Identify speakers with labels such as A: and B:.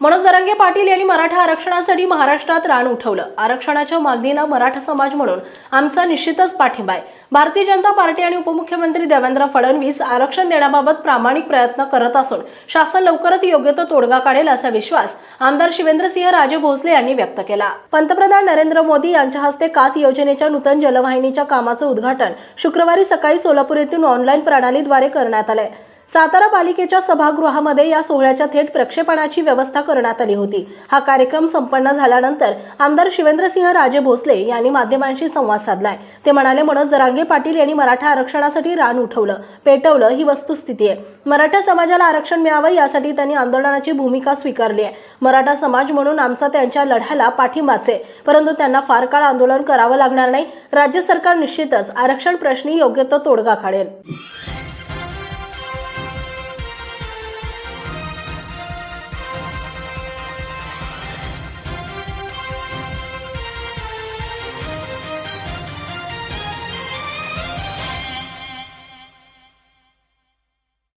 A: मनोज जरंगे पाटील यांनी मराठा आरक्षणासाठी महाराष्ट्रात रान उठवलं. आरक्षणाच्या मागणीला मराठा समाज म्हणून आमचा निश्चितच पाठिंबा आहे. भारतीय जनता पार्टी आणि उपमुख्यमंत्री देवेंद्र फडणवीस आरक्षण देण्याबाबत प्रामाणिक प्रयत्न करत असून शासन लवकरच योग्य तो तोडगा काढेल असा विश्वास आमदार शिवेंद्रसिंह राजे भोसले यांनी व्यक्त केला. पंतप्रधान नरेंद्र मोदी यांच्या हस्ते कास योजनेच्या नूतन जलवाहिनीच्या कामाचं उद्घाटन शुक्रवारी सकाळी सोलापूर येथून ऑनलाईन प्रणालीद्वारे करण्यात आलंय. सातारा पालिकेच्या सभागृहामध्ये या सोहळ्याच्या थेट प्रक्षेपणाची व्यवस्था करण्यात आली होती. हा कार्यक्रम संपन्न झाल्यानंतर आमदार शिवेंद्रसिंह राजे भोसले यांनी माध्यमांशी संवाद साधलाय. ते म्हणाले मनोज जरांगे पाटील यांनी मराठा आरक्षणासाठी रान उठवलं पेटवलं ही वस्तुस्थिती आहे. मराठा समाजाला आरक्षण मिळावं यासाठी त्यांनी आंदोलनाची भूमिका स्वीकारली आहे. मराठा समाज म्हणून आमचा त्यांच्या लढ्याला पाठिंबाच आहे. परंतु त्यांना फार काळ आंदोलन करावं लागणार नाही. राज्य सरकार निश्चितच आरक्षण प्रश्नी योग्य तो तोडगा काढेल.